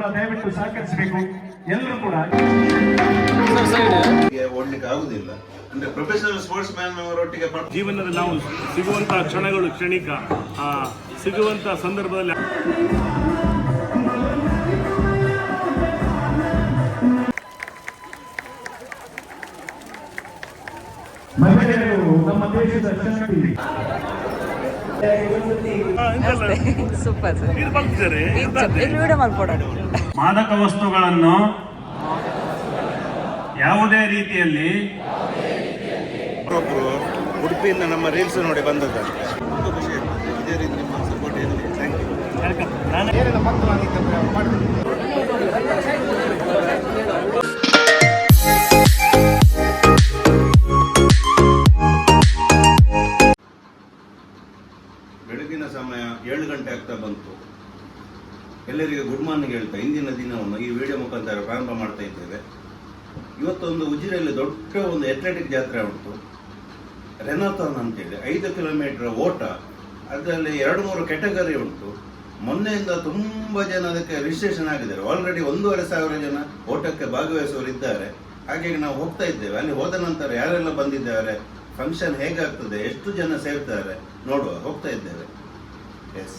ಕೂಡ ದಯವಿಟ್ಟು ಸಹಕರಿಸಬೇಕು. ಎಲ್ಲರೂ ಕೂಡ. ಓಡ್ಲಿಕ್ಕೆ ಆಗುದಿಲ್ಲ. ಅಂದ್ರೆ ಪ್ರೊಫೆಷನಲ್ ಸ್ಪೋರ್ಟ್ಸ್ ಮ್ಯಾನ್ ಅವರೊಟ್ಟಿಗೆ ಜೀವನದಲ್ಲಿ ನಾವು ಸಿಗುವಂತಹ ಕ್ಷಣಗಳು ಕ್ಷಣಿಕ ಆ ಸಿಗುವಂತ ಸಂದರ್ಭದಲ್ಲಿ ಮಹಿಳೆಯರು ನಮ್ಮ ದೇಶದ ಶಕ್ತಿ. ಸೂಪರ್ ವಿಡಿಯೋ ಮಾಡ್ಕೊಡೋಣ. ಮಾದಕ ವಸ್ತುಗಳನ್ನು ಯಾವುದೇ ರೀತಿಯಲ್ಲಿ ಒಬ್ಬರು ಉಡುಪಿಯಿಂದ ನಮ್ಮ ರೀಲ್ಸ್ ನೋಡಿ ಬಂದದ್ದು. ತುಂಬ ಖುಷಿ ಆಗ್ತದೆ ಇದೇ ರೀತಿ ನಿಮ್ಮ ಸಪೋರ್ಟ್ ಇರಲಿ ಥ್ಯಾಂಕ್ ಯು ಎಲ್ಲರಿಗೆ ಗುಡ್ ಮಾರ್ನಿಂಗ್ ಹೇಳ್ತಾ ಇಂದಿನ ದಿನವನ್ನು ಈ ವಿಡಿಯೋ ಮುಖಾಂತರ ಪ್ರಾರಂಭ ಮಾಡ್ತಾ ಇದ್ದೇವೆ. ಇವತ್ತೊಂದು ಉಜಿರೆಯಲ್ಲಿ ದೊಡ್ಡ ಒಂದು ಅಥ್ಲೆಟಿಕ್ ಜಾತ್ರೆ ಉಂಟು. ರೆನಾಥಾನ್ ಅಂತೇಳಿ, ಐದು ಕಿಲೋಮೀಟರ್ ಓಟ. ಅದರಲ್ಲಿ ಎರಡು ಮೂರು ಕೆಟಗರಿ ಉಂಟು. ಮೊನ್ನೆಯಿಂದ ತುಂಬ ಜನ ಅದಕ್ಕೆ ರಿಜಿಸ್ಟ್ರೇಷನ್ ಆಗಿದ್ದಾರೆ. ಆಲ್ರೆಡಿ ಒಂದೂವರೆ ಸಾವಿರ ಜನ ಓಟಕ್ಕೆ ಭಾಗವಹಿಸುವವರು ಇದ್ದಾರೆ ಹಾಗಾಗಿ ನಾವು ಹೋಗ್ತಾ ಇದ್ದೇವೆ. ಅಲ್ಲಿ ಹೋದ ನಂತರ ಯಾರೆಲ್ಲ ಬಂದಿದ್ದಾರೆ? ಫಂಕ್ಷನ್ ಹೇಗಾಗ್ತದೆ? ಎಷ್ಟು ಜನ ಸೇರ್ತಾರೆ? ನೋಡುವ, ಹೋಗ್ತಾ ಇದ್ದೇವೆ. ಎಸ್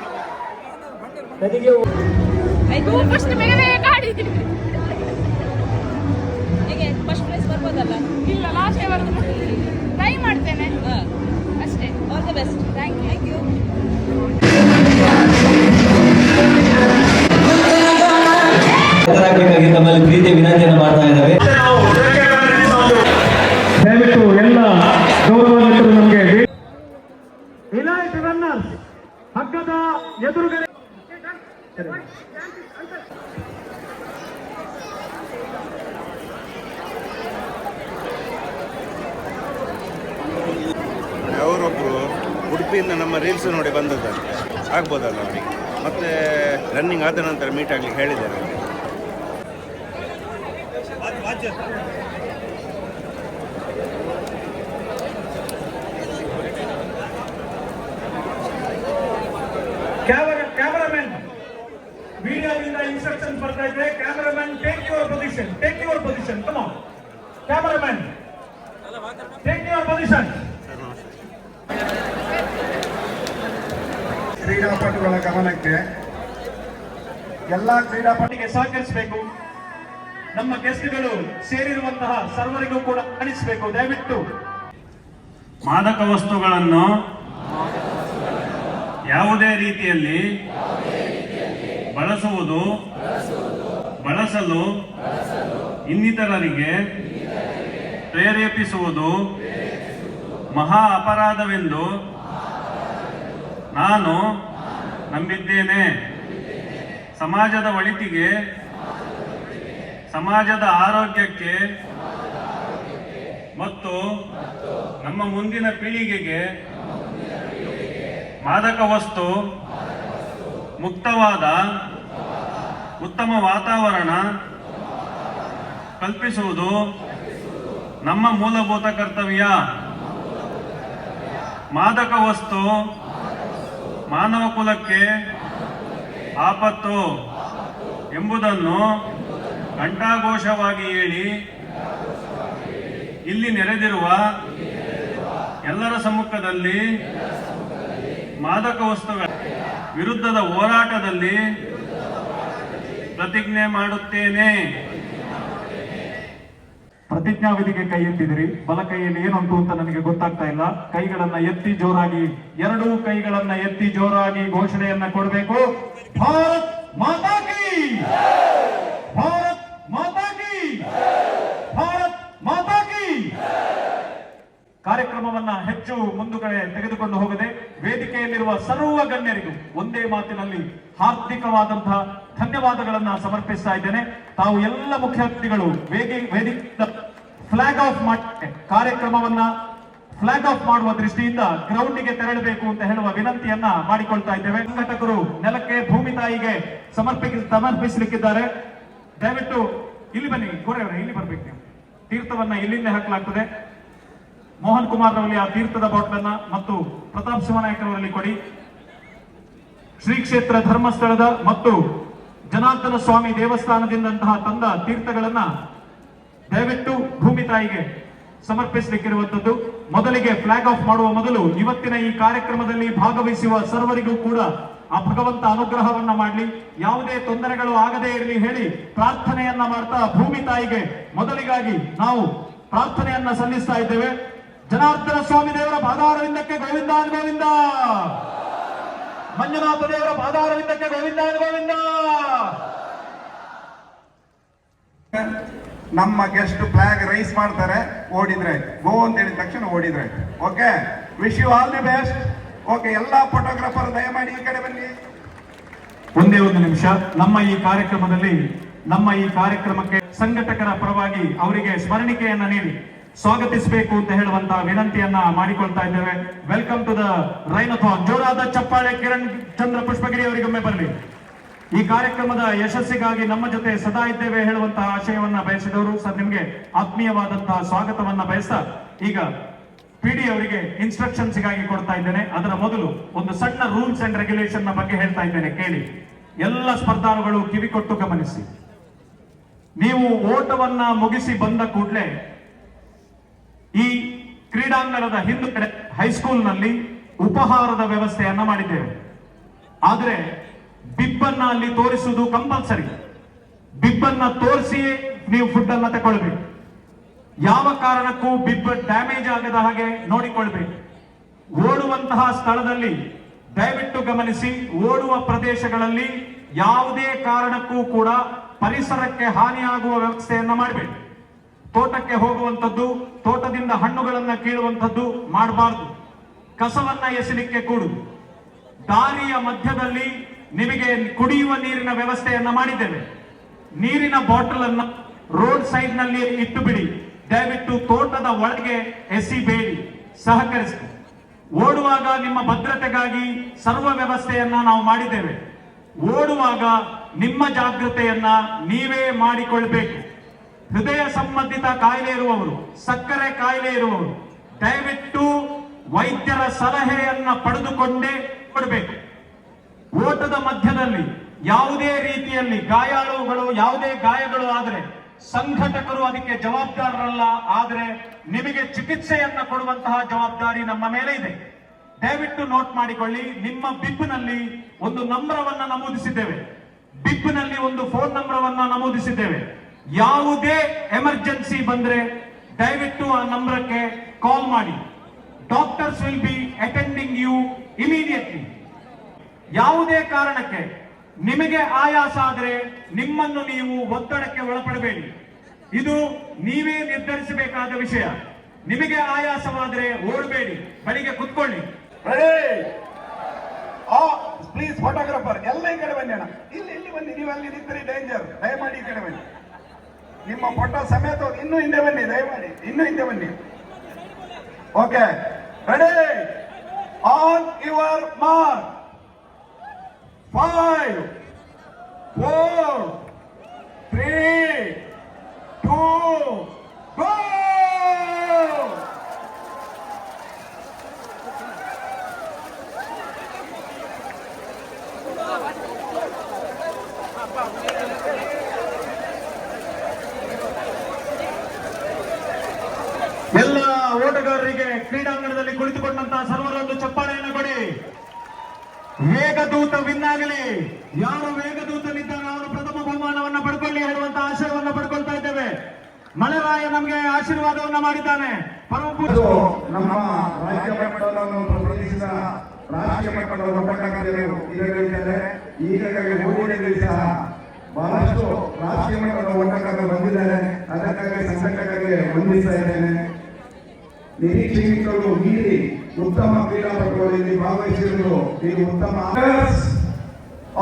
ಹೇಗೆ ಫಸ್ಟ್ ಪ್ರೈಸ್ ಬರ್ಬೋದಲ್ಲ? ಇಲ್ಲ ಲಾಸ್ಟ್ ವರ್ಗು ಟ್ರೈ ಮಾಡ್ತೇನೆ. ಅಷ್ಟೇ. All the best thank you thank you ತಮ್ಮಲ್ಲಿ ಪ್ರೀತಿ ವಿನಂತಿಯನ್ನು ಮಾಡ್ತಾ ಇದ್ದಾವೆ ದಯವಿಟ್ಟು ಎಲ್ಲ ಗೌರವಾನ್ವಿತರು ನಮಗೆ ಇಲಾಯ್ಟ್ ರನ್ನರ್ಸ್ ಹಗ್ಗದ ಎದುರುಗಡೆ ಅವರೊಬ್ಬರು ಉಡುಪಿಯಿಂದ ನಮ್ಮ ರೀಲ್ಸ್ ನೋಡಿ ಬಂದದ್ದಂತೆ ಆಗ್ಬೋದಲ್ಲ ಅವರಿಗೆ ಮತ್ತೆ ರನ್ನಿಂಗ್ ಆದ ನಂತರ ಮೀಟ್ ಆಗ್ಲಿಕ್ಕೆ ಹೇಳಿದ್ದಾರೆ ಅವ್ರಿಗೆ. ಕ್ಯಾಮರಾ ಕ್ಯಾಮರಾಮನ್ ವಿಡಿಯೋದಿಂದ ಇನ್ಸ್ಟ್ರಕ್ಷನ್ ಬರ್ತಾ ಇದೆ cameraman take your position take your position come on cameraman take your position ಕ್ರೀಡಾಪಟುಗಳ ಗಮನಕ್ಕೆ ಎಲ್ಲ ಕ್ರೀಡಾಪಟಿಗೆ ಸಹಕರಿಸಬೇಕು. ನಮ್ಮ ಗೆಸ್ಟ್ಗಳು ಸೇರಿರುವಂತಹ ಸರ್ವರಿಗೂ ಕೂಡ ಕಾಣಿಸಬೇಕು. ದಯವಿಟ್ಟು. ಮಾದಕ ವಸ್ತುಗಳನ್ನು ಯಾವುದೇ ರೀತಿಯಲ್ಲಿ ಬಳಸುವುದು ಬಳಸಲು ಇನ್ನಿತರರಿಗೆ ಪ್ರೇರೇಪಿಸುವುದು ಮಹಾ ಅಪರಾಧವೆಂದು ನಾನು ನಂಬಿದ್ದೇನೆ. ಸಮಾಜದ ಒಳಿತಿಗೆ, ಸಮಾಜದ ಆರೋಗ್ಯಕ್ಕೆ ಮತ್ತು ನಮ್ಮ ಮುಂದಿನ ಪೀಳಿಗೆಗೆ ಮಾದಕ ವಸ್ತು ಮುಕ್ತವಾದ ಉತ್ತಮ ವಾತಾವರಣ ಕಲ್ಪಿಸುವುದು ನಮ್ಮ ಮೂಲಭೂತ ಕರ್ತವ್ಯ. ಮಾದಕ ವಸ್ತು ಮಾನವ ಕುಲಕ್ಕೆ ಆಪತ್ತು ಎಂಬುದನ್ನು ಘಂಟಾಘೋಷವಾಗಿ ಹೇಳಿ ಇಲ್ಲಿ ನೆರೆದಿರುವ ಎಲ್ಲರ ಸಮ್ಮುಖದಲ್ಲಿ ಮಾದಕ ವಸ್ತುಗಳ ವಿರುದ್ಧದ ಹೋರಾಟದಲ್ಲಿ ಪ್ರತಿಜ್ಞೆ ಮಾಡುತ್ತೇನೆ. ಪ್ರತಿಜ್ಞಾವಿಧಿಗೆ ಕೈ ಎತ್ತಿದ್ರಿ. ಬಲ ಕೈಯಲ್ಲಿ ಏನುಂಟು ಅಂತ ನನಗೆ ಗೊತ್ತಾಗ್ತಾ ಇಲ್ಲ. ಕೈಗಳನ್ನ ಎತ್ತಿ ಜೋರಾಗಿ, ಎರಡೂ ಕೈಗಳನ್ನ ಎತ್ತಿ ಜೋರಾಗಿ ಘೋಷಣೆಯನ್ನ ಕೊಡಬೇಕು. ಭಾರತ್ ಮಾತಾ ಕಿ ಭಾರತ್ ಮಾತಾ ಕಿ ಭಾರತ್ ಮಾತಾ ಕಿ ಕಾರ್ಯಕ್ರಮವನ್ನ ಹೆಚ್ಚು ಮುಂದುಗಡೆ ತೆಗೆದುಕೊಂಡು ಹೋಗದೆ ವೇದಿಕೆಯಲ್ಲಿರುವ ಸರ್ವ ಗಣ್ಯರಿಗೂ ಒಂದೇ ಮಾತಿನಲ್ಲಿ ಹಾರ್ದಿಕವಾದಂತಹ ಧನ್ಯವಾದಗಳನ್ನ ಸಮರ್ಪಿಸ್ತಾ ಇದ್ದೇನೆ. ತಾವು ಎಲ್ಲ ಮುಖ್ಯ ಅತಿಥಿಗಳು ವೇದಿ ವೇದಿಕೆ ಫ್ಲಾಗ್ ಆಫ್ ಮಾಡಿ ಕಾರ್ಯಕ್ರಮವನ್ನ ಫ್ಲಾಗ್ ಆಫ್ ಮಾಡುವ ದೃಷ್ಟಿಯಿಂದ ಗ್ರೌಂಡಿಗೆ ತೆರಳಬೇಕು ಅಂತ ಹೇಳುವ ವಿನಂತಿಯನ್ನ ಮಾಡಿಕೊಳ್ತಾ ಇದ್ದೇವೆ. ಸಂಘಟಕರು ನೆಲಕ್ಕೆ ಭೂಮಿ ತಾಯಿಗೆ ಸಮರ್ಪಿ ಸಮರ್ಪಿಸಲಿಕ್ಕಿದ್ದಾರೆ. ದಯವಿಟ್ಟು ಇಲ್ಲಿ ಬನ್ನಿ. ಗೋರೆಯವರೇ ಇಲ್ಲಿ ಬರ್ಬೇಕು ನೀವು. ತೀರ್ಥವನ್ನ ಇಲ್ಲಿಂದ ಹಾಕಲಾಗ್ತದೆ. ಮೋಹನ್ ಕುಮಾರ್ ರವರಲ್ಲಿ ಆ ತೀರ್ಥದ ಬಾಟ್ಲನ್ನ ಮತ್ತು ಪ್ರತಾಪ್ ಶಿವನಾಯಕರವರಲ್ಲಿ ಕೊಡಿ. ಶ್ರೀ ಕ್ಷೇತ್ರ ಧರ್ಮಸ್ಥಳದ ಮತ್ತು ಜನಾರ್ದನ ಸ್ವಾಮಿ ದೇವಸ್ಥಾನದಿಂದಂತಹ ತಂದ ತೀರ್ಥಗಳನ್ನ ದಯವಿಟ್ಟು ಭೂಮಿ ತಾಯಿಗೆ ಸಮರ್ಪಿಸಲಿಕ್ಕಿರುವಂತದ್ದು ಮೊದಲಿಗೆ ಫ್ಲಾಗ್ ಆಫ್ ಮಾಡುವ ಮೊದಲು ಇವತ್ತಿನ ಈ ಕಾರ್ಯಕ್ರಮದಲ್ಲಿ ಭಾಗವಹಿಸುವ ಸರ್ವರಿಗೂ ಕೂಡ ಆ ಭಗವಂತ ಅನುಗ್ರಹವನ್ನ ಮಾಡಲಿ. ಯಾವುದೇ ತೊಂದರೆಗಳು ಆಗದೇ ಇರಲಿ ಹೇಳಿ ಪ್ರಾರ್ಥನೆಯನ್ನ ಮಾಡ್ತಾ ಭೂಮಿ ತಾಯಿಗೆ ಮೊದಲಿಗಾಗಿ ನಾವು ಪ್ರಾರ್ಥನೆಯನ್ನ ಸಲ್ಲಿಸ್ತಾ ಇದ್ದೇವೆ. ಜನಾರ್ದನ ಸ್ವಾಮಿ ದೇವರ ಪಾದಾರವಿಂದಕ್ಕೆ ಗೋವಿಂದ ಗೋವಿಂದ. ಮಂಜುನಾಥ ದೇವರ ಪಾದಾರವಿಂದಕ್ಕೆ ಗೋವಿಂದ ಗೋವಿಂದ. ನಮ್ಮ ಗೆಸ್ಟ್ ಫ್ಲಾಗ್ ರೈಸ್ ಮಾಡ್ತಾರೆ ಓಡಿದ್ರೆ. ಗೋ ಅಂತ ಹೇಳಿದ ತಕ್ಷಣ ಓಡಿದ್ರೆ. Okay wish you all the best okay ಎಲ್ಲಾ ಫೋಟೋಗ್ರಾಫರ್ ದಯಮಾಡಿ ಈ ಕಡೆ ಬನ್ನಿ. ಒಂದೇ ಒಂದು ನಿಮಿಷ. ನಮ್ಮ ಈ ಕಾರ್ಯಕ್ರಮದಲ್ಲಿ ನಮ್ಮ ಈ ಕಾರ್ಯಕ್ರಮಕ್ಕೆ ಸಂಘಟಕರ ಪರವಾಗಿ ಅವರಿಗೆ ಸ್ಮರಣಿಕೆಯನ್ನ ನೀಡಿ. ಸ್ವಾಗತಿಸಬೇಕು ಅಂತ ಹೇಳುವಂತಹ ವಿನಂತಿಯನ್ನ ಮಾಡಿಕೊಳ್ತಾ ಇದ್ದೇವೆ. ವೆಲ್ಕಮ್ ಟು ದ ರೈನಥಾನ್ ಜೋರಾದ ಚಪ್ಪಾಳೆ ಕಿರಣ್ ಚಂದ್ರ ಪುಷ್ಪಗಿರಿ ಅವರಿಗೊಮ್ಮೆ ಬರಲಿ. ಈ ಕಾರ್ಯಕ್ರಮದ ಯಶಸ್ಸಿಗಾಗಿ ನಮ್ಮ ಜೊತೆ ಸದಾ ಇದ್ದೇವೆ ಹೇಳುವಂತಹ ಆಶಯವನ್ನ ಬಯಸಿದವರು. ಸರ್, ನಿಮ್ಗೆ ಆತ್ಮೀಯವಾದಂತಹ ಸ್ವಾಗತವನ್ನ ಬಯಸ್ತಾ ಈಗ ಪಿಡಿ ಅವರಿಗೆ ಇನ್ಸ್ಟ್ರಕ್ಷನ್ಸ್ಗಾಗಿ ಕೊಡ್ತಾ ಇದ್ದೇನೆ. ಅದರ ಮೊದಲು ಒಂದು ಸಣ್ಣ ರೂಲ್ಸ್ ಅಂಡ್ ರೆಗ್ಯುಲೇಷನ್ನ ಬಗ್ಗೆ ಹೇಳ್ತಾ ಇದ್ದೇನೆ. ಕೇಳಿ. ಎಲ್ಲ ಸ್ಪರ್ಧಾಳುಗಳು ಕಿವಿ ಕೊಟ್ಟು ಗಮನಿಸಿ. ನೀವು ಓಟವನ್ನ ಮುಗಿಸಿ ಬಂದ ಕೂಡಲೇ ಈ ಕ್ರೀಡಾಂಗಣದ ಹಿಂದುಗಡೆ ಹೈಸ್ಕೂಲ್ನಲ್ಲಿ ಉಪಹಾರದ ವ್ಯವಸ್ಥೆಯನ್ನ ಮಾಡಿದ್ದೇವೆ. ಆದರೆ ಬಿಬ್ಬನ್ನ ಅಲ್ಲಿ ತೋರಿಸುವುದು ಕಂಪಲ್ಸರಿ ಬಿಬ್ಬನ್ನ ತೋರಿಸಿಯೇ ನೀವು ಫುಡ್ ಅನ್ನ ತಗೊಳ್ಬೇಕು ಯಾವ ಕಾರಣಕ್ಕೂ ಬಿಬ್ಬ ಡ್ಯಾಮೇಜ್ ಆಗದ ಹಾಗೆ ನೋಡಿಕೊಳ್ಬೇಕು. ಓಡುವಂತಹ ಸ್ಥಳದಲ್ಲಿ ದಯವಿಟ್ಟು ಗಮನಿಸಿ, ಓಡುವ ಪ್ರದೇಶಗಳಲ್ಲಿ ಯಾವುದೇ ಕಾರಣಕ್ಕೂ ಕೂಡ ಪರಿಸರಕ್ಕೆ ಹಾನಿಯಾಗುವ ವ್ಯವಸ್ಥೆಯನ್ನ ಮಾಡಬೇಕು. ತೋಟಕ್ಕೆ ಹೋಗುವಂಥದ್ದು, ತೋಟದಿಂದ ಹಣ್ಣುಗಳನ್ನು ಕೀಳುವಂಥದ್ದು ಮಾಡಬಾರ್ದು. ಕಸವನ್ನ ಎಸಲಿಕ್ಕೆ ಕೂಡು ದಾರಿಯ ಮಧ್ಯದಲ್ಲಿ ನಿಮಗೆ ಕುಡಿಯುವ ನೀರಿನ ವ್ಯವಸ್ಥೆಯನ್ನ ಮಾಡಿದ್ದೇವೆ ನೀರಿನ ಬಾಟಲ್ ಅನ್ನ ರೋಡ್ ಸೈಡ್ನಲ್ಲಿ ಇಟ್ಟು ಬಿಡಿ ದಯವಿಟ್ಟು ತೋಟದ ಒಳಗೆ ಎಸಿಬೇಡಿ. ಸಹಕರಿಸಿ. ಓಡುವಾಗ ನಿಮ್ಮ ಭದ್ರತೆಗಾಗಿ ಸರ್ವ ವ್ಯವಸ್ಥೆಯನ್ನ ನಾವು ಮಾಡಿದ್ದೇವೆ. ಓಡುವಾಗ ನಿಮ್ಮ ಜಾಗೃತೆಯನ್ನ ನೀವೇ ಮಾಡಿಕೊಳ್ಬೇಕು. ಹೃದಯ ಸಂಬಂಧಿತ ಕಾಯಿಲೆ ಇರುವವರು, ಸಕ್ಕರೆ ಕಾಯಿಲೆ ಇರುವವರು, ದಯವಿಟ್ಟು ವೈದ್ಯರ ಸಲಹೆಯನ್ನ ಪಡೆದುಕೊಂಡೇ ಕೊಡಬೇಕು. ಓಟದ ಮಧ್ಯದಲ್ಲಿ ಯಾವುದೇ ರೀತಿಯಲ್ಲಿ ಗಾಯಾಳುಗಳು, ಯಾವುದೇ ಗಾಯಗಳು ಆದರೆ ಸಂಘಟಕರು ಅದಕ್ಕೆ ಜವಾಬ್ದಾರರಲ್ಲ, ಆದರೆ ನಿಮಗೆ ಚಿಕಿತ್ಸೆಯನ್ನ ಕೊಡುವಂತಹ ಜವಾಬ್ದಾರಿ ನಮ್ಮ ಮೇಲೆ ಇದೆ. ದಯವಿಟ್ಟು ನೋಟ್ ಮಾಡಿಕೊಳ್ಳಿ, ನಿಮ್ಮ ಬಿಪ್ನಲ್ಲಿ ಒಂದು ನಂಬರವನ್ನ ನಮೂದಿಸಿದ್ದೇವೆ. ಬಿಬ್ಬಿನಲ್ಲಿ ಒಂದು ಫೋನ್ ನಂಬರವನ್ನ ನಮೂದಿಸಿದ್ದೇವೆ. ಯಾವುದೇ ಎಮರ್ಜೆನ್ಸಿ ಬಂದ್ರೆ ದಯವಿಟ್ಟು ಆ ನಂಬರಕ್ಕೆ ಕಾಲ್ ಮಾಡಿ. Doctors will be attending you immediately. ಯಾವುದೇ ಕಾರಣಕ್ಕೆ ನಿಮಗೆ ಆಯಾಸ ಆದರೆ ನಿಮ್ಮನ್ನು ನೀವು ಒತ್ತಡಕ್ಕೆ ಒಳಪಡಬೇಡಿ. ಇದು ನೀವೇ ನಿರ್ಧರಿಸಬೇಕಾದ ವಿಷಯ. ನಿಮಗೆ ಆಯಾಸವಾದರೆ ಓಡಬೇಡಿ. ಬಳಿಗೆ ಕುತ್ಕೊಳ್ಳಿ. ಪ್ಲೀಸ್ ಫೋಟೋಗ್ರಾಫರ್ ಎಲ್ಲ ಈ ಕಡೆ ಬನ್ನಿ ಇಲ್ಲಿ ಇಲ್ಲಿ ಬನ್ನಿ. ನೀವು ಅಲ್ಲಿ ನಿಂತರಿ ಡೇಂಜರ್ ದಯಮಾಡಿ ಈ ಕಡೆ ಬನ್ನಿ. ನಿಮ್ಮ ಫೋಟೋ ಸಮೇತ ಇನ್ನೂ ಹಿಂದೆ ಬನ್ನಿ, ದಯಮಾಡಿ, ಇನ್ನೂ ಹಿಂದೆ ಬನ್ನಿ. Okay ready on your mark five four three two go ಎಲ್ಲ ಓಟಗಾರರಿಗೆ ಕ್ರೀಡಾಂಗಣದಲ್ಲಿ ಕುಳಿತುಕೊಂಡಂತಹ ಸರ್ವರೊಂದು ಚಪ್ಪಾಳೆಯನ್ನು ಕೊಡಿ ವೇಗದೂತ ವಿನ್ ಆಗಲಿ ಯಾರು ವೇಗದೂತನಿದ್ದಾನೆ ಅವರು ಪ್ರಥಮ ಬಹುಮಾನವನ್ನ ಪಡ್ಕೊಳ್ಳಿ ಹೇಳುವಂತ ಆಶಯವನ್ನ ಪಡ್ಕೊಳ್ತಾ ಇದ್ದೇವೆ. ಮಳೆರಾಯ ನಮಗೆ ಆಶೀರ್ವಾದವನ್ನ ಮಾಡಿದ್ದಾನೆ. ನಮ್ಮ ರಾಜ್ಯ ರಾಜ್ಯ ಮಟ್ಟದ ಈಗಾಗಲೇ ಬಹಳಷ್ಟು ರಾಜ್ಯ ಮಟ್ಟದ ಬಂದಿದ್ದಾರೆ ಅದಕ್ಕಾಗಿ ಇದ್ದೇನೆ. ಮೀರಿ ಉತ್ತಮ ಕ್ರೀಡಾಪಟುಗಳಲ್ಲಿ ಭಾಗವಹಿಸಿದ್ರು ಇದು ಉತ್ತಮ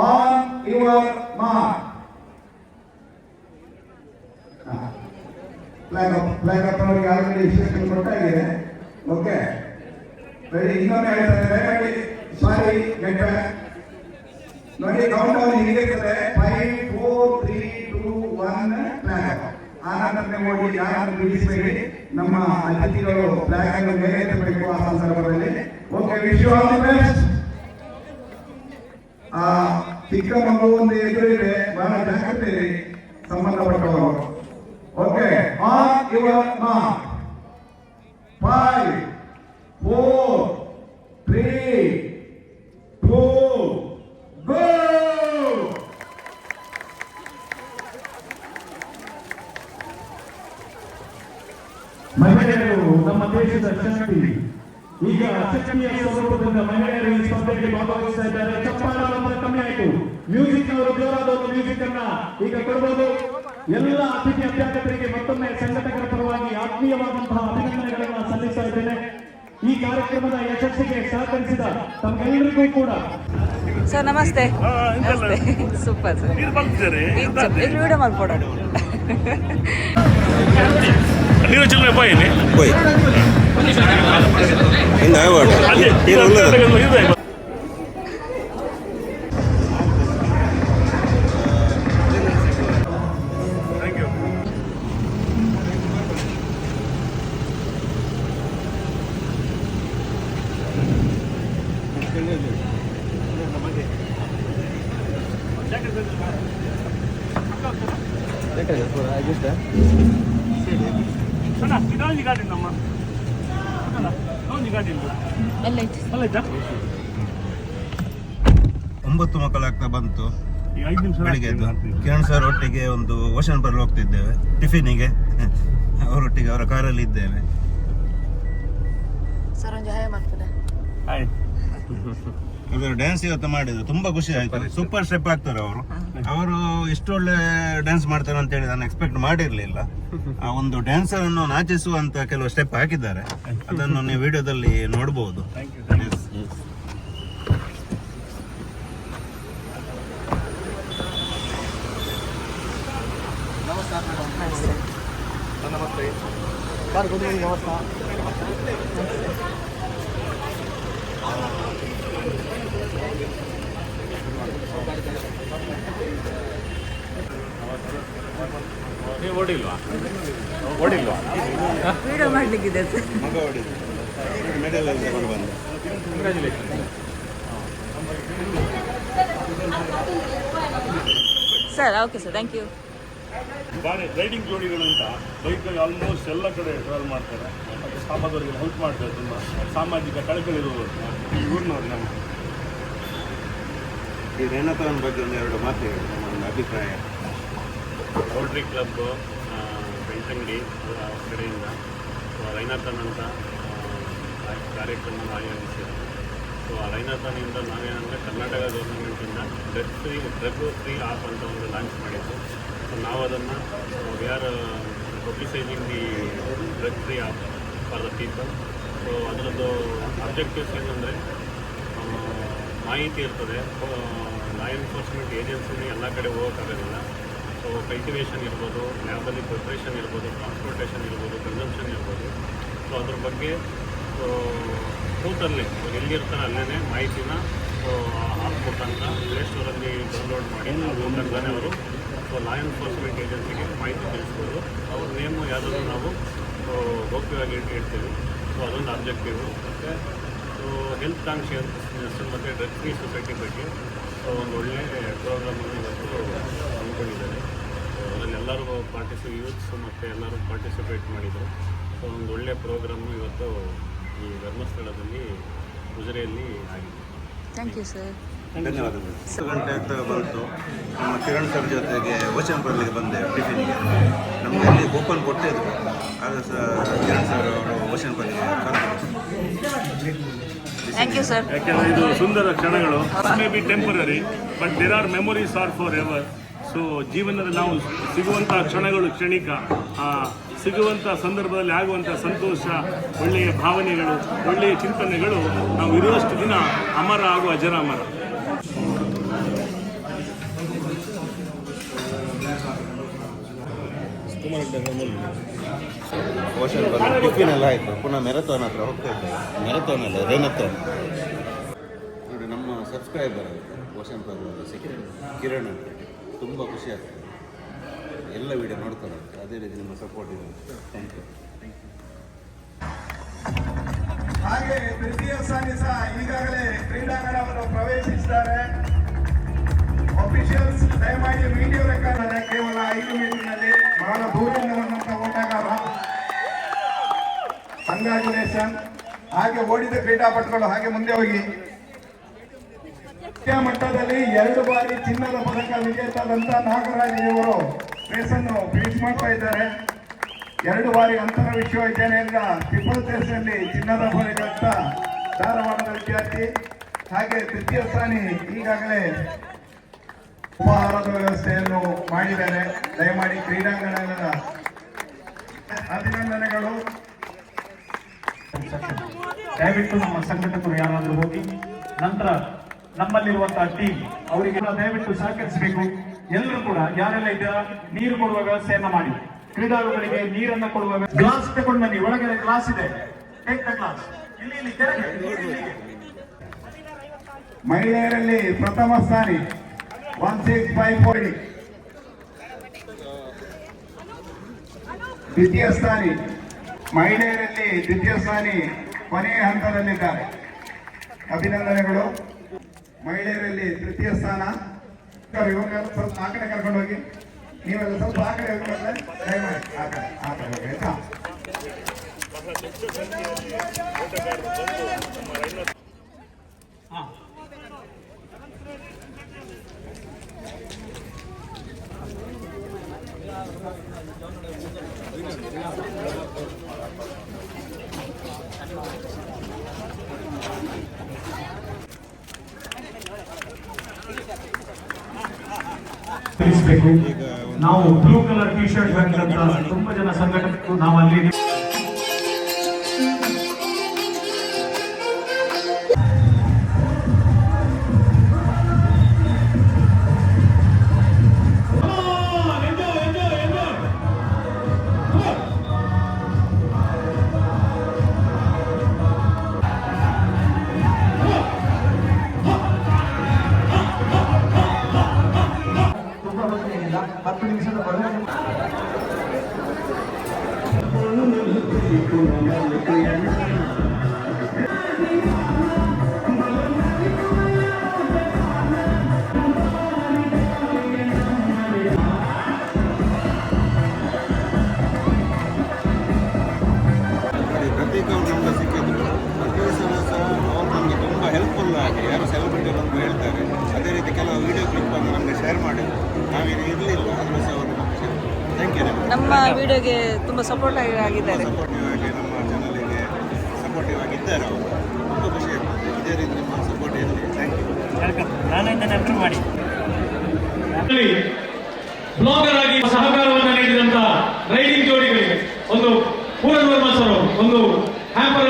ಆನ್ ಯುವರ್ ಮಾರ್ಕ್ ಅಪ್ ಅವರಿಗೆ ಆಲ್ರೆಡಿ ಇನ್ಸ್ಟ್ರಕ್ಷನ್ ಕೊಟ್ಟಾಗಿದೆ ಓಕೆ ರೆಡಿ ಇನ್ನೊಮ್ಮೆ ಹೇಳ್ತಾರೆ ಸಾರಿ ಗೆಟ್ ನೋಡಿ countdown ಹೀಗಿರ್ತದೆ five four three two one flag ಆ ನಂತರ ನೀವು ಹೋಗಿ ಯಾರನ್ನು ಬಿಡಿಸಬೇಡಿ ನಮ್ಮ ಅತಿಥಿಗಳು ಬ್ಲಾಕ್ ಆಗಿ ಮೇಲೆ ಬೇಕು ಆ ಸಂದರ್ಭದಲ್ಲಿ. Okay wish you all the best ಆ ಚಿಕ್ಕ ಮಗು ಒಂದು ಎದುರಿದೆ ಬಹಳ ಜಾಗ್ರತೆ ಸಂಬಂಧಪಟ್ಟವರು. ಓಕೆ ಆ your mark five four three two go ಮಹಿಳೆಯರು ನಮ್ಮ ದೇಶದ ಶಕ್ತಿ ಈಗ ಶಕ್ತಿಯ ಸ್ವರೂಪದಿಂದ ಮಹಿಳೆಯರು ಈ ಸ್ಪರ್ಧೆಯಲ್ಲಿ ಭಾಗವಹಿಸ್ತಾ ಇದ್ದಾರೆ ಚಪ್ಪಾಳ ಮಾತ್ರ ಕಮ್ಮಿ ಆಯಿತು ಮ್ಯೂಸಿಕ್ ಅವರು ಜೋರಾದ ಒಂದು ಮ್ಯೂಸಿಕ್ ಅನ್ನ ಈಗ ಕೊಡಬಹುದು ಎಲ್ಲ ಅತಿಥಿ ಅಧ್ಯಾಪಕರಿಗೆ ಮತ್ತೊಮ್ಮೆ ಸಂಘಟಕರ ಪರವಾಗಿ ಆತ್ಮೀಯವಾದಂತಹ ಅಭಿನಂದನೆಗಳನ್ನು ಸಲ್ಲಿಸ್ತಾ ಇದ್ದೇನೆ ಈ ಕಾರ್ಯಕ್ರಮದ ಯಶಸ್ಸಿಗೆ ಸಹಕರಿಸಿದ ತಮ್ಮೆಲ್ಲರಿಗೂ ಕೂಡ ಸರ್ ನಮಸ್ತೆ ಆ, ಎಂತೆಲ್ಲ? ನಮಸ್ತೆ ಸೂಪರ್ ಸರ್ ನೀರು ಬರ್ತಿದ್ದಾರೆ ಈಗ ವಿಡಿಯೋ ಮಾಡ್ಕೊಡೋಣ ನೀರು ಚಿಲ್ಲರೆ ಪಾಯಿನಿ ಹೋಯ್ ಬೆಳಿಗ್ಗೆ ಎದ್ದು ಕಿರಣ್ ಸರ್ ಒಟ್ಟಿಗೆ ಒಂದು ಓಷನ್ ಪರ್ಲ್ ಹೋಗ್ತಿದ್ದೇವೆ. ಟಿಫಿನಿಗೆ ಅವರೊಟ್ಟಿಗೆ ಅವರ ಕಾರಲ್ಲಿ ಇದ್ದೇವೆ. ಸರ್ ಒಂದು ಹಾಯ್ ಮಾಡ್ತದೆ ಆಯ್ತು ಅವರು ಡ್ಯಾನ್ಸ್ ಇವತ್ತು ಮಾಡಿದ್ರು. ತುಂಬಾ ಖುಷಿ ಆಯ್ತು. ಸೂಪರ್ ಸ್ಟೆಪ್ ಆಗ್ತಾರೆ ಅವರು. ಅವರು ಇಷ್ಟು ಒಳ್ಳೆ ಡ್ಯಾನ್ಸ್ ಮಾಡ್ತಾರೆ ಅಂತ ಹೇಳಿ ನಾನು ಎಕ್ಸ್ಪೆಕ್ಟ್ ಮಾಡಿರ್ಲಿಲ್ಲ. ಆ ಒಂದು ಡ್ಯಾನ್ಸರ್ ಅನ್ನು ನಾಚಿಸುವಂತ ಕೆಲವು ಸ್ಟೆಪ್ ಹಾಕಿದ್ದಾರೆ. ಅದನ್ನು ನೀವು ವಿಡಿಯೋದಲ್ಲಿ ನೋಡಬಹುದು ಥ್ಯಾಂಕ್ ಯು ಥ್ಯಾಂಕ್ ಯು ನೀವು ಓಡಿಲ್ವಾ ಓಡಿಲ್ವಾ ವಿಡಿಯೋ ಮಾಡ್ಲಿಕ್ಕಿದೆ ಸರ್ ಮಗ congratulation sir okay sir thank you ಗಾಡಿ ರೈಡಿಂಗ್ ಜೋಡಿಗಳು ಅಂತ ಬೈಕಲ್ಲಿ ಆಲ್ಮೋಸ್ಟ್ ಎಲ್ಲ ಕಡೆ ಟ್ರಾವೆಲ್ ಮಾಡ್ತಾರೆ. ಮತ್ತು ಸ್ಥಾಪದವರಿಗೆ ಹೆಲ್ಪ್ ಮಾಡ್ತಾರೆ ತುಂಬ. ಸಾಮಾಜಿಕ ಕಳಕಳಿರುವವರು ಈ ಊರಿನವ್ರು ನಮ್ಮ. ಈ ರೇಣತವನ್ ಬಗ್ಗೆ ಒಂದು ಎರಡು ಮಾತು ಹೇಳಿ ನಮ್ಮ ಒಂದು ಅಭಿಪ್ರಾಯ. ರೋಟ್ರಿ ಕ್ಲಬ್ ಬೆಳ್ತಂಗಡಿ ಅವರ ಕಡೆಯಿಂದ ಸೊ ರೈನಾಥನ್ ಅಂತ ಆ, ಕಾರ್ಯಕ್ರಮ ಆಯೋಜಿಸಿದ್ದಾರೆ. ಸೊ ಆ ರೈನಾಥನಿಂದ ನಾವೇನಂದರೆ ಕರ್ನಾಟಕ ಗೌರ್ಮೆಂಟಿಂದ drug free drug free app ಅಂತ ಒಂದು ಲಾಂಚ್ ಮಾಡಿದ್ದು. ನಾವು ಅದನ್ನು we are publicising the free app for the people so ಅದರದ್ದು ಆಬ್ಜೆಕ್ಟಿವ್ಸ್ ಏನಂದರೆ ಮಾಹಿತಿ ಇರ್ತದೆ. ಲಾ ಎನ್ಫೋರ್ಸ್ಮೆಂಟ್ ಏಜೆನ್ಸಿನ ಎಲ್ಲ ಕಡೆ ಹೋಗೋಕ್ಕಾಗೋದಿಲ್ಲ ಸೊ ಕಲ್ಟಿವೇಷನ್ ಇರ್ಬೋದು ಲ್ಯಾಬಲ್ಲಿ ಪ್ರಿಪ್ರೇಷನ್ ಇರ್ಬೋದು ಟ್ರಾನ್ಸ್ಪೋರ್ಟೇಷನ್ ಇರ್ಬೋದು ಕನ್ಸಂಪ್ಷನ್ ಇರ್ಬೋದು. ಸೊ ಅದ್ರ ಬಗ್ಗೆ ಕೂತಲ್ಲೇ ಎಲ್ಲಿರ್ತಾರೆ ಅಲ್ಲೇ ಮಾಹಿತಿನ ಆಪ್ ಮುಖಾಂತರ ಪ್ಲೇ ಸ್ಟೋರಲ್ಲಿ ಡೌನ್ಲೋಡ್ ಮಾಡಿ, ಆ ಅವರು ಸೊ ಲಾ ಎನ್ಫೋರ್ಸ್ಮೆಂಟ್ ಏಜೆನ್ಸಿಗೆ ಮಾಹಿತಿ ತಿಳಿಸ್ಬೋದು. ಅವ್ರ ನೇಮು ಯಾವುದಾದ್ರು ನಾವು ಗೌಪ್ಯವಾಗಿ ಹೇಳ್ತೀವಿ ಸೊ ಅದೊಂದು ಆಬ್ಜೆಕ್ಟಿವ್ ಮತ್ತು ಸೊ ಹೆಲ್ತ್ ಕಾನ್ಶಿಯಸ್ ಮತ್ತು ಡ್ರಗ್ ಫ್ರೀ ಸೊಸೈಟಿ ಬಗ್ಗೆ ಒಂದು ಒಳ್ಳೆ ಪ್ರೋಗ್ರಾಮನ್ನು ಇವತ್ತು ಹಮ್ಮಿಕೊಂಡಿದ್ದಾರೆ. ಅದರಲ್ಲಿ ಎಲ್ಲರೂ ಪಾರ್ಟಿಸಿ ಯೂತ್ಸ್ ಮತ್ತು ಎಲ್ಲರೂ ಪಾರ್ಟಿಸಿಪೇಟ್ ಮಾಡಿದರು. ಸೊ ಒಂದು ಒಳ್ಳೆ ಪ್ರೋಗ್ರಾಮು ಇವತ್ತು ಈ ಧರ್ಮಸ್ಥಳದಲ್ಲಿ ಗುಜರೆಯಲ್ಲಿ ಆಗಿದೆ. ಥ್ಯಾಂಕ್ ಯು ಸರ್ ಧನ್ಯವಾದಗಳು. ಹತ್ತು ಗಂಟೆ ಆಗ್ತಾ ಬಂತು. ನಮ್ಮ ಕಿರಣ್ ಸರ್ ಜೊತೆಗೆ ಓಷನ್ ಪರ್ಲಿಗೆ ಬಂದೆ ಟಿಫಿನ್ಗೆ ನಮಗೆ ಅಲ್ಲಿ ಕೂಪನ್ ಕೊಟ್ಟಿದ್ರು ಆಗ ಸರ್ ಕಿರಣ್ ಸರ್ ಅವರು ಓಷನ್ ಪರ್ಲಿಗೆ ಥ್ಯಾಂಕ್ ಯು ಸರ್ ಯಾಕೆಂದರೆ ಇದು ಸುಂದರ ಕ್ಷಣಗಳು. May be temporary but there are memories are forever so ಜೀವನದಲ್ಲಿ ನಾವು ಸಿಗುವಂಥ ಕ್ಷಣಗಳು ಕ್ಷಣಿಕ. ಆ ಸಿಗುವಂಥ ಸಂದರ್ಭದಲ್ಲಿ ಆಗುವಂಥ ಸಂತೋಷ ಒಳ್ಳೆಯ ಭಾವನೆಗಳು ಒಳ್ಳೆಯ ಚಿಂತನೆಗಳು ನಾವು ಇರುವಷ್ಟು ದಿನ ಅಮರ ಆಗುವ ಅಜರಾಮರ. ಓಷನ್ ಟಿಫಿನ್ ಎಲ್ಲ ಆಯಿತು. ಪುನಃ ಮೆರಥಾನ್ ಹತ್ರ ಹೋಗ್ತಾ ಇದ್ದೇವೆ ಮೆರಥಾನ್ ಅಲ್ಲ ರೇನಥಾನ್ ನೋಡಿ, ನಮ್ಮ ಸಬ್ಸ್ಕ್ರೈಬರ್ ಓಷನ್ ಪದ ಸಿಕ್ಕಿ ಕಿರಣ್ ಅಂತ. ತುಂಬ ಖುಷಿ ಆಗ್ತದೆ. ಎಲ್ಲ ವಿಡಿಯೋ ನೋಡ್ತಾರೆ ಅದೇ ರೀತಿ ನಿಮ್ಮ ಸಪೋರ್ಟ್ ಇದೆ ಥ್ಯಾಂಕ್ ಯು ಹಾಗೆ ಸ್ಥಾನಿ ಸಹ ಈಗಾಗಲೇ ಕ್ರೀಡಾಂಗಣವನ್ನು ಪ್ರವೇಶಿಸಿದ್ದಾರೆ. ಅಫಿಷಿಯಲ್ಸ್ ದಯಮಾಡಿ ವಿಡಿಯೋ ರೆಕಾರ್ಡ್ ಕೇವಲ ಐದು ಮಿನಿಟ್ನಲ್ಲಿ ಬಹಳ ಓಟಗಾರ ಕಂಗ್ರಾಚುಲೇಷನ್ ಹಾಗೆ ಓಡಿದ ಕ್ರೀಡಾಪಟುಗಳು ಹಾಗೆ ಮುಂದೆ ಹೋಗಿ. ಮಟ್ಟದಲ್ಲಿ ಎರಡು ಬಾರಿ ಚಿನ್ನದ ಪದಕ ವಿಜೇತಾದಂತ ನಾಗರಾಜ್ ಇವರು ರೇಸನ್ನು ಫಿನಿಶ್ ಮಾಡ್ತಾ ಇದ್ದಾರೆ. ಎರಡು ಬಾರಿ ಅಂತರ ವಿಶ್ವವಿದ್ಯಾಲಯದ ಪೀಪಲ್ಸ್ ರೇಸ್ನಲ್ಲಿ ಚಿನ್ನದ ಪದಕ ಧಾರವಾಡದ ವಿದ್ಯಾರ್ಥಿ, ಹಾಗೆ ತೃತೀಯ ಸ್ಥಾನಿ ಈಗಾಗಲೇ ಉಪಹಾರದ ವ್ಯವಸ್ಥೆಯನ್ನು ಮಾಡಿದ್ದಾರೆ. ದಯಮಾಡಿ ಕ್ರೀಡಾಂಗಣದ ಅಭಿನಂದನೆಗಳು. ದಯವಿಟ್ಟು ನಮ್ಮ ಸಂಘಟಕರು ಯಾರಾದರೂ ಹೋಗಿ, ನಂತರ ನಮ್ಮಲ್ಲಿರುವಂತಹ ಟೀಮ್ ಅವರಿಗೆ ದಯವಿಟ್ಟು ಸಹಕರಿಸಬೇಕು. ಎಲ್ಲರೂ ಕೂಡ ಯಾರೆಲ್ಲ ಇದ್ದೀರಾ, ನೀರು ಕೊಡುವ ವ್ಯವಸ್ಥೆಯನ್ನ ಮಾಡಿ. ಕ್ರೀಡಾಳುಗಳಿಗೆ ನೀರನ್ನ ಕೊಡುವ ಗ್ಲಾಸ್ ತಗೊಂಡು ಬನ್ನಿ, ಒಳಗಡೆ ಗ್ಲಾಸ್ ಇದೆ. ಟೇಕ್ ಗ್ಲಾಸ್ ಇಲ್ಲಿ ಇಲ್ಲಿ. ಮಹಿಳೆಯರಲ್ಲಿ ಪ್ರಥಮ ಸ್ಥಾನಿ ಒನ್ ಸಿಕ್ಸ್ ಫೈವ್ ಫೋರ್ ದ್ವಿತೀಯ ಸ್ಥಾನಿ. ಮಹಿಳೆಯರಲ್ಲಿ ದ್ವಿತೀಯ ಸ್ಥಾನಿ ಕೊನೆಯ ಹಂತದಲ್ಲಿದ್ದಾರೆ. ಅಭಿನಂದನೆಗಳು. ಮಹಿಳೆಯರಲ್ಲಿ ತೃತೀಯ ಸ್ಥಾನ. ಇವರೆಲ್ಲ ಸ್ವಲ್ಪ ಆ ಕಡೆ ಕರ್ಕೊಂಡು ಹೋಗಿ. ನೀವೆಲ್ಲ ಸ್ವಲ್ಪ ಆ ಕಡೆ ಆ ಕಡೆ ಆಯ್ತಾ? ನಾವು ಬ್ಲೂ ಕಲರ್ ಟಿ ಶರ್ಟ್ ಹಾಕಿದಂತ ತುಂಬಾ ಜನ ಸಂಘಟಕರು ನಾವು ಅಲ್ಲಿ ಯಾರು ಸೆಲೆಬ್ರಿಟಿ ಬಂದು ಹೇಳ್ತಾರೆ. ಅದೇ ರೀತಿ ಕೆಲವು ವಿಡಿಯೋ ಕ್ಲಿಪ್ ಅನ್ನು ನಮಗೆ ಶೇರ್ ಮಾಡಿ. ನಾವೇನು ಇರಲಿಲ್ಲ ಅದನ್ನು ಸಹ ಅವರು ನಮಗೆ ಶೇರ್ ಥ್ಯಾಂಕ್ ಯು ನಮ್ಮ ವಿಡಿಯೋಗೆ ತುಂಬ ಸಪೋರ್ಟ್ ಆಗಿದ್ದಾರೆ. ಸಪೋರ್ಟಿವ್ ಆಗಿ ನಮ್ಮ ಚಾನಲಿಗೆ ಸಪೋರ್ಟಿವ್ ಆಗಿದ್ದಾರೆ ಅವರು. ತುಂಬ ಖುಷಿ ಆಗ್ತದೆ. ಇದೇ ರೀತಿ ನಿಮ್ಮ ಸಪೋರ್ಟ್ ಇರಲಿ. ಥ್ಯಾಂಕ್ ಯು ಬ್ಲಾಗರ್ ಆಗಿ ಸಹಕಾರವನ್ನು ನೀಡಿದಂತ ರೈಡಿಂಗ್ ಜೋಡಿಗಳಿಗೆ ಒಂದು ಪೂರ್ಣ ಸರ್ ಒಂದು ಹ್ಯಾಂಪರ್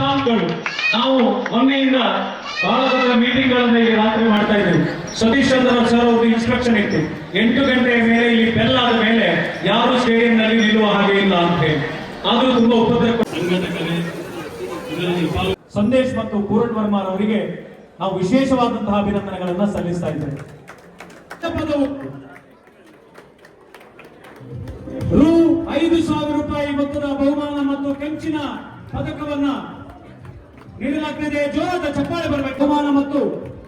ನಾವು ಮೊನ್ನೆಯಿಂದ ಬಹಳ ಮೀಟಿಂಗ್ ಗಳನ್ನ ಇಲ್ಲಿ ರಾತ್ರಿ ಮಾಡ್ತಾ ಇದ್ದೀವಿ. ಸತೀಶ್ ಚಂದ್ರ ಸರ್ ಅವ್ರದ್ದು ಇನ್ಸ್ಟ್ರಕ್ಷನ್ ಇತ್ತು. ಎಂಟು ಗಂಟೆಯ ಮೇಲೆ ಇಲ್ಲಿ ಬೆಲ್ ಆದ ಮೇಲೆ ಯಾರು ಸ್ಟೇಡಿಯಂ ನಲ್ಲಿ ನಿಲ್ಲುವ ಹಾಗೆ ಇಲ್ಲ ಅಂತ ಹೇಳಿ. ಆದ್ರೂ ತುಂಬಾ ಉಪದ್ರ ಸಂದೇಶ್ ಮತ್ತು ಪೂರಣ್ ವರ್ಮಾರ್ ಅವರಿಗೆ ನಾವು ವಿಶೇಷವಾದಂತಹ ಅಭಿನಂದನೆಗಳನ್ನ ಸಲ್ಲಿಸ್ತಾ ಇದ್ದೇವೆ. ರು ಐದು ಸಾವಿರ ರೂಪಾಯಿ ಮೊತ್ತದ ಬಹುಮಾನ ಮತ್ತು ಕಂಚಿನ ಪದಕವನ್ನ ನೀಡಲಾಗ್ತಿದೆ ಜೋರಾದ ಚಪ್ಪಾಳೆ ಬರಬೇಕು. ಕಮಾನ ಮತ್ತು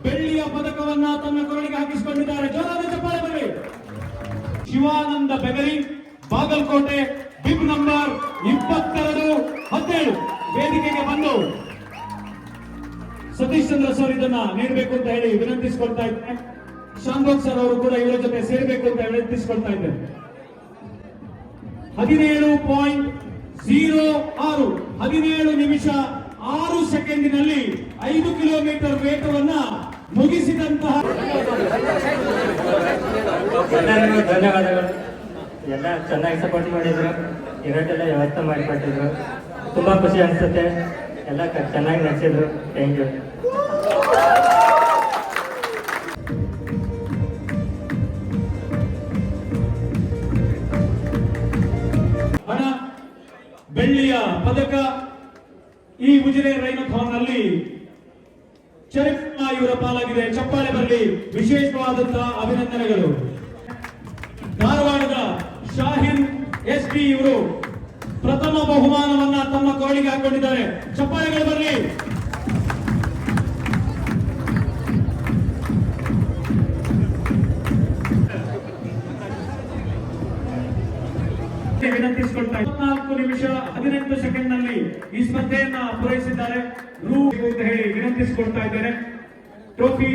ಬೆಳ್ಳಿಯ ಪದಕವನ್ನ ತನ್ನ ಕೊರಳಿಗೆ ಹಾಕಿಸಿಕೊಂಡಿದ್ದಾರೆ. ಜೋರಾದ ಚಪ್ಪಾಳೆ ಬರಬೇಕು ಶಿವಾನಂದ ಬೆಗರಿ ಬಾಗಲಕೋಟೆ ಬಿಬ್ ನಂಬರ್ ಇಪ್ಪತ್ತೆರಡು ಹದಿನೇಳು ವೇದಿಕೆಗೆ ಬಂದು ಸತೀಶ್ ಚಂದ್ರ ಸರ್ ಇದನ್ನ ನೀಡಬೇಕು ಅಂತ ಹೇಳಿ ವಿನಂತಿಸಿಕೊಳ್ತಾ ಇದ್ದೇನೆ ಶಾಂಭೋಗ್ ಸರ್ ಅವರು ಕೂಡ ಇವರ ಜೊತೆ ಸೇರಬೇಕು ಅಂತ ವಿನಂತಿಸಿಕೊಳ್ತಾ ಇದ್ದೇನೆ ಹದಿನೇಳು ಪಾಯಿಂಟ್ ಜೀರೋ ಆರು ಹದಿನೇಳು ನಿಮಿಷ ಆರು ಸೆಕೆಂಡಿನಲ್ಲಿ ಐದು ಕಿಲೋಮೀಟರ್ ವೇಗವನ್ನ ಮುಗಿಸಿದಂತಹ ಎಲ್ಲರಿಗೂ ಧನ್ಯವಾದಗಳು. ಎಲ್ಲ ಚೆನ್ನಾಗಿ ಸಪೋರ್ಟ್ ಮಾಡಿದ್ರು. ಇವೆಂಟ್ ಎಲ್ಲ ವ್ಯವಸ್ಥೆ ಮಾಡಿಕೊಟ್ಟಿದ್ರು. ತುಂಬಾ ಖುಷಿ ಅನಿಸುತ್ತೆ. ಎಲ್ಲ ಚೆನ್ನಾಗಿ ನಡೆಸಿದ್ರು. ಥ್ಯಾಂಕ್ ಯು ಬೆಳ್ಳಿಯ ಪದಕ ಈ ಉಜಿರೆ ರೈನ ನಲ್ಲಿ ಚರಿತ್ಮ ಇವರ ಪಾಲಾಗಿದೆ. ಚಪ್ಪಾಳೆ ಬರಲಿ. ವಿಶೇಷವಾದಂತಹ ಅಭಿನಂದನೆಗಳು. ಧಾರವಾಡದ ಶಾಹಿನ್ ಎಸ್ ಪಿ ಇವರು ಪ್ರಥಮ ಬಹುಮಾನವನ್ನ ತಮ್ಮ ಕೋಳಿಗೆ ಹಾಕೊಂಡಿದ್ದಾರೆ. ಚಪ್ಪಾಳೆಗಳು ಬರಲಿ. ವಿನಂತಿಸಿಕೊಳ್ತಾ ಇಪ್ಪತ್ನಾಲ್ಕು ನಿಮಿಷ ಹದಿನೆಂಟು ಸೆಕೆಂಡ್ನಲ್ಲಿ ಈ ಸ್ಪರ್ಧೆಯನ್ನ ಪೂರೈಸಿದ್ದಾರೆ. ರೂ ಅಂತ ಹೇಳಿ ವಿನಂತಿಸಿಕೊಳ್ತಾ ಇದ್ದೇನೆ. ಟ್ರೋಫಿ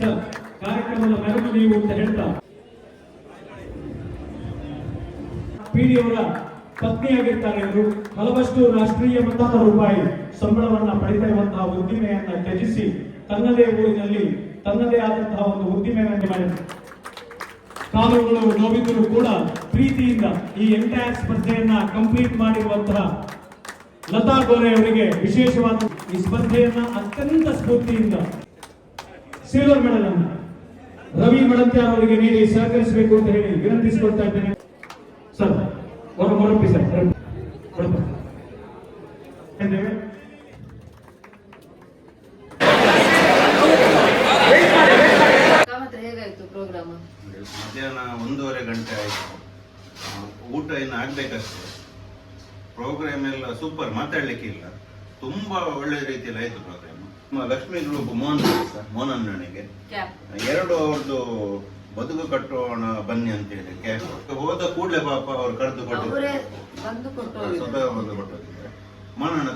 ಸರ್, ಕಾರ್ಯಕ್ರಮದ ಮೆರಗು ನೀವು ಅಂತ ಹೇಳ್ತಾ. ಪಿಡಿ ಅವರ ಪತ್ನಿಯಾಗಿರ್ತಾರೆ ಇವರು. ಹಲವಷ್ಟು ರಾಷ್ಟ್ರೀಯ ಮಟ್ಟದ ರೂಪಾಯಿ ಸಂಬಳವನ್ನ ಇರುವಂತಹ ಉದ್ದಿಮೆಯನ್ನ ತ್ಯಜಿಸಿ ತನ್ನದೇ ಊರಿನಲ್ಲಿ ತನ್ನದೇ ಆದಂತಹ ಒಂದು ಉದ್ದಿಮೆಯನ್ನು ಮಾಡಿದ್ದಾರೆ ಕಾಲುಗಳು ನೋವಿದ್ದರೂ ಕೂಡ ಪ್ರೀತಿಯಿಂದ ಈ ಎಂಟೈರ್ ಸ್ಪರ್ಧೆಯನ್ನ ಕಂಪ್ಲೀಟ್ ಮಾಡಿರುವಂತಹ ಲತಾ ಗೋರೆ ಅವರಿಗೆ ವಿಶೇಷವಾದ ಈ ಸ್ಪರ್ಧೆಯನ್ನ ಅತ್ಯಂತ ಸ್ಫೂರ್ತಿಯಿಂದ ಸಿಲ್ವರ್ ಮೆಡಲ್ ಅನ್ನು ರವಿ ಮಡಂತ್ಯಾರ್ ಅವರಿಗೆ ನೀಡಿ ಸಹಕರಿಸಬೇಕು ಅಂತ ಹೇಳಿ ವಿನಂತಿಸಿಕೊಳ್ತಾ ಇದ್ದೇನೆ. ಸರ್ ಹೊರ ಸರ್ ಹೊರಪಿ. ಇದ್ದೇವೆ. ಕಾಮತ್ರ ಹೇಗಾಯ್ತು ಪ್ರೋಗ್ರಾಮ್ ಮಧ್ಯಾಹ್ನ ಒಂದೂವರೆ ಗಂಟೆ ಆಯಿತು. ಊಟ ಇನ್ನು ಆಗಬೇಕಷ್ಟೇ. ಪ್ರೋಗ್ರಾಮ್ ಎಲ್ಲ ಸೂಪರ್ ಮಾತಾಡ್ಲಿಕ್ಕೆ ಇಲ್ಲ. ತುಂಬಾ ಒಳ್ಳೆ ರೀತಿಯಲ್ಲಿ ಆಯಿತು programme Lakshmi group Mohan sir Mohan ನನಗೆ ಎರಡು ಅವ್ರದ್ದು ಬದುಕು ಕಟ್ಟೋಣ ಬನ್ನಿ ಅಂತ ಹೇಳಿ ಕ್ಯಾಶ್ ಹೋದ ಕೂಡಲೇ ಪಾಪ ಅವ್ರು ಕರೆದು ಕೊಟ್ಟಿದ್ದಾರೆ ಕೊಟ್ಟು. ಸ್ವತಃ ಬಂದು ಕೊಟ್ಟಿದ್ದಾರೆ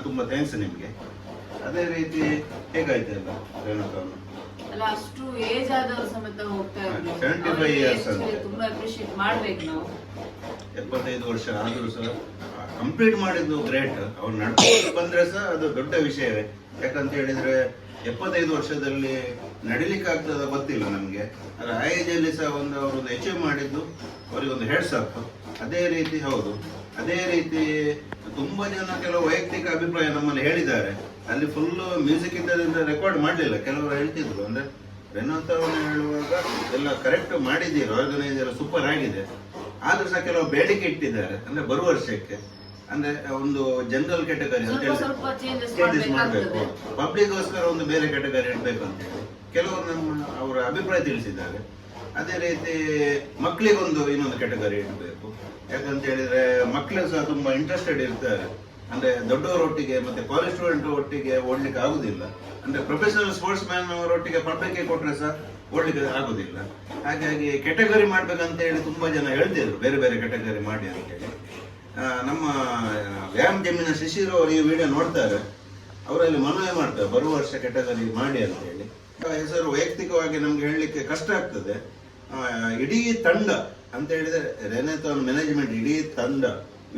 ತುಂಬಾ ಥ್ಯಾಂಕ್ಸ್ ನಿಮಗೆ. ಅದೇ ರೀತಿ ಹೇಗಾಯ್ತಲ್ಲ ರೇಣುಕವ್ರು ಅಲ್ಲ ಅಷ್ಟು ಏಜ್ ಆದವರು ಸಮೇತ ಹೋಗ್ತಾ ಇದ್ರು 75 ಅವರಿಗೆ years actually ಅಂತ. ತುಂಬಾ ಅಪ್ರಿಶಿಯೇಟ್ ಮಾಡ್ಬೇಕು ನಾವು. ಎಪ್ಪತ್ತೈದು ವರ್ಷ ಆದರೂ ಸಹ ಕಂಪ್ಲೀಟ್ ಮಾಡಿದ್ದು ಗ್ರೇಟ್ ಅವ್ರು ನಡ್ಕೊಂಡು ಬಂದ್ರೆ ಸಹ ಅದು ದೊಡ್ಡ ವಿಷಯವೇ. ಯಾಕಂತ ಹೇಳಿದ್ರೆ ಎಪ್ಪತ್ತೈದು ವರ್ಷದಲ್ಲಿ ನಡಿಲಿಕ್ಕೆ ಆಗ್ತದ ಗೊತ್ತಿಲ್ಲ ನಮಗೆ. ಅದ್ರ ಆ ಸಹ ಒಂದು ಅವರು ಒಂದು ಅಚೀವ್ ಮಾಡಿದ್ದು ಅವರಿಗೊಂದು ಹೆಡ್ಸ್ ಅಪ್ ಅದೇ ರೀತಿ ಹೌದು. ಅದೇ ರೀತಿ ತುಂಬಾ ಜನ ಕೆಲವು ವೈಯಕ್ತಿಕ ಅಭಿಪ್ರಾಯ ನಮ್ಮಲ್ಲಿ ಹೇಳಿದ್ದಾರೆ. ಅಲ್ಲಿ ಫುಲ್ ಮ್ಯೂಸಿಕ್ ಇದ್ದದ್ರಿಂದ ರೆಕಾರ್ಡ್ ಮಾಡಲಿಲ್ಲ. ಕೆಲವರು ಹೇಳ್ತಿದ್ರು. ಅಂದ್ರೆ ರೆನೋತ್ಸವನ ಹೇಳುವಾಗ ಎಲ್ಲ ಕರೆಕ್ಟ್ ಮಾಡಿದ್ದೀರಿ ಆರ್ಗನೈಸ್ ಎಲ್ಲ ಸೂಪರ್ ಆಗಿದೆ. ಆದ್ರೂ ಸಹ ಕೆಲವು ಬೇಡಿಕೆ ಇಟ್ಟಿದ್ದಾರೆ. ಅಂದ್ರೆ ಬರುವ ವರ್ಷಕ್ಕೆ. ಅಂದ್ರೆ ಒಂದು ಜನರಲ್ ಕ್ಯಾಟಗರಿ ಅಂತ ಚೇಂಜಸ್ ಮಾಡಬೇಕು. ಪಬ್ಲಿಕ್ಗೋಸ್ಕರ ಒಂದು ಬೇರೆ ಕ್ಯಾಟಗರಿ ಇಡಬೇಕು ಅಂತ ಕೆಲವರು ನಮ್ಮ ಅವರ ಅಭಿಪ್ರಾಯ ತಿಳಿಸಿದ್ದಾರೆ. ಅದೇ ರೀತಿ ಮಕ್ಕಳಿಗೊಂದು ಇನ್ನೊಂದು ಕ್ಯಾಟಗರಿ ಇಡಬೇಕು. ಯಾಕಂತ ಹೇಳಿದ್ರೆ ಮಕ್ಕಳು ಸಹ ತುಂಬಾ ಇಂಟ್ರೆಸ್ಟೆಡ್ ಇರ್ತಾರೆ. ಅಂದ್ರೆ ದೊಡ್ಡವರೊಟ್ಟಿಗೆ ಮತ್ತೆ ಕಾಲೇಜ್ ಸ್ಟೂಡೆಂಟ್ ಒಟ್ಟಿಗೆ ಓಡ್ಲಿಕ್ಕೆ ಆಗುದಿಲ್ಲ. ಅಂದ್ರೆ ಪ್ರೊಫೆಷನಲ್ ಸ್ಪೋರ್ಟ್ಸ್ ಮ್ಯಾನ್ ಅವರೊಟ್ಟಿಗೆ ಪಬ್ಲಿಕ್ ಕೊಟ್ರೆ ಸಹ ಓಡ್ಲಿಕ್ಕೆ ಆಗುದಿಲ್ಲ. ಹಾಗಾಗಿ ಕೆಟಗರಿ ಮಾಡ್ಬೇಕಂತ ಹೇಳಿ ತುಂಬಾ ಜನ ಹೇಳ್ತಿದ್ರು. ಬೇರೆ ಬೇರೆ ಕೆಟಗರಿ ಮಾಡಿ ಅಂತ ಹೇಳಿ. ನಮ್ಮ ವ್ಯಾಯಾಮ್ ಜಮೀನ ಶಿಶಿರ್ ಅವರು ಈ ವಿಡಿಯೋ ನೋಡ್ತಾರೆ. ಅವರಲ್ಲಿ ಮನವಿ ಮಾಡ್ತಾರೆ ಬರುವ ವರ್ಷ ಕೆಟಗರಿ ಮಾಡಿ ಅಂತ ಹೇಳಿ. ಹೆಸರು ವೈಯಕ್ತಿಕವಾಗಿ ನಮ್ಗೆ ಹೇಳಲಿಕ್ಕೆ ಕಷ್ಟ ಆಗ್ತದೆ. ಇಡೀ ತಂಡ ಅಂತ ಹೇಳಿದ್ರೆ ರೆನೆಥಾನ್ ಮ್ಯಾನೇಜ್ಮೆಂಟ್ ಇಡೀ ತಂಡ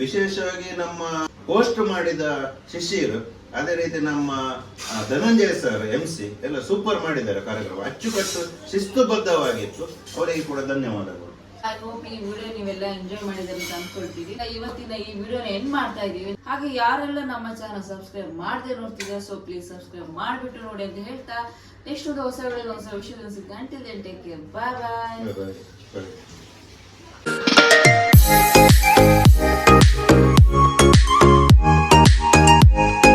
ವಿಶೇಷವಾಗಿ ನಮ್ಮ ಪೋಸ್ಟ್ ಮಾಡಿದ ಶಿಶಿರ್ ಅದೇ ರೀತಿ ನಮ್ಮ ಧನಂಜಯ ಸರ್ ಎಂ ಸಿ ಎಲ್ಲ ಸೂಪರ್ ಮಾಡಿದ್ದಾರೆ ಕಾರ್ಯಕ್ರಮ. ಅಚ್ಚುಕಟ್ಟು ಶಿಸ್ತುಬದ್ಧವಾಗಿತ್ತು. ಅವರಿಗೆ ಕೂಡ ಧನ್ಯವಾದಗಳು. ಈ ವಿಡಿಯೋ ನೀವೆಲ್ಲ ಎಂಜಾಯ್ ಮಾಡಿದ್ರೆ ಅಂತ ಅನ್ಕೊಳ್ತೀವಿ. ಇವತ್ತಿನ ಈ ವಿಡಿಯೋನ ಎಂಡ್ ಮಾಡ್ತಾ ಇದೀವಿ ಹಾಗೆ ಯಾರೆಲ್ಲ ನಮ್ಮ ಚಾನಲ್ ಸಬ್ಸ್ಕ್ರೈಬ್ ಮಾಡದೆ ನೋಡ್ತಿದ್ರೆ ಸೊ ಪ್ಲೀಸ್ ಸಬ್ಸ್ಕ್ರೈಬ್ ಮಾಡ್ಬಿಟ್ಟು ನೋಡಿ ಅಂತ ಹೇಳ್ತಾ ನೆಕ್ಸ್ಟ್ ಒಂದು ಹೊಸ ವಿಡಿಯೋ ಹೊಸ ವಿಷಯದಲ್ಲಿ ಸಿಗ್ತಾ until take care bye bye. Thank you.